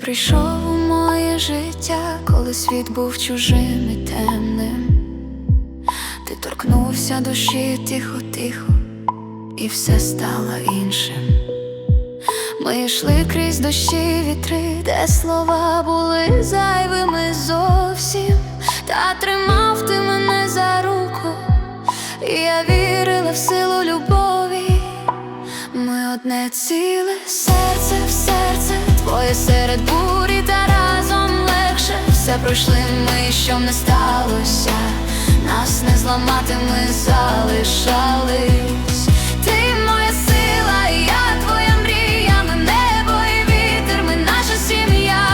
прийшов у моє життя, коли світ був чужим і темним. Ти торкнувся душі тихо-тихо, і все стало іншим. Ми йшли крізь дощі вітри, де слова були зайвими зовсім, та тримав ти мене за руку, і я вірила в силу любові. Ми одне ціле серце твоє серед бурі та разом легше. Все пройшли ми, що не сталося, нас не зламати, ми залишались. Ти моя сила, я твоя мрія, ми небо і вітер, ми наша сім'я.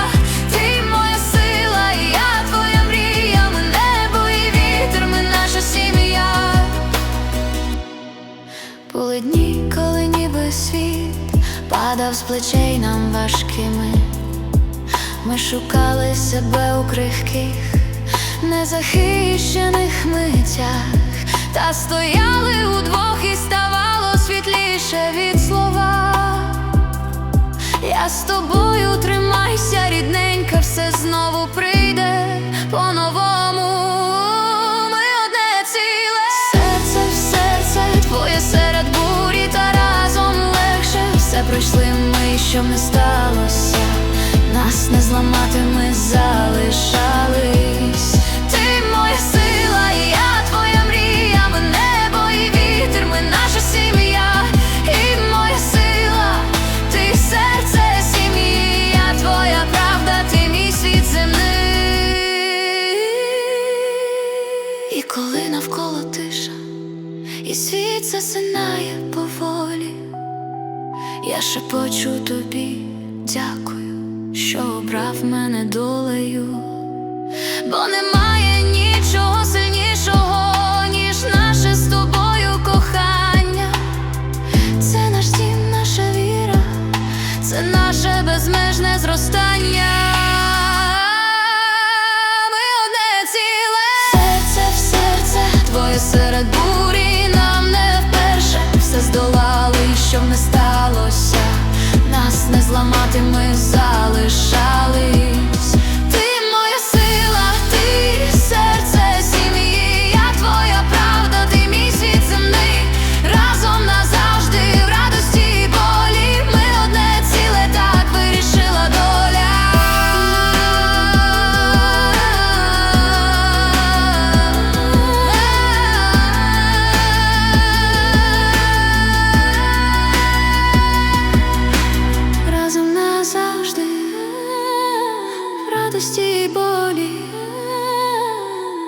Ти моя сила, я твоя мрія, ми небо і вітер, ми наша сім'я. Були дні, коли ніби світ падав з плечей нам важкими. Ми шукали себе у крихких, незахищених митях, та стояли удвох і ставало світліше від пройшли ми, що не сталося. Нас не зламати, ми залишались. Ти моя сила, я твоя мрія, ми небо і вітер, ми наша сім'я, і моя сила, ти серце сім'ї, я твоя правда, ти мій світ земний. І коли навколо тиша, і світ засинає поволі, я шепочу тобі, дякую, що обрав мене долею, бо немає нічого сильнішого, ніж наше з тобою кохання. Це наш дім, наша віра, це наше безмежне зростання. Радості і болі.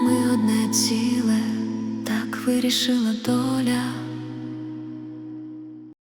Ми одне ціле, так вирішила доля.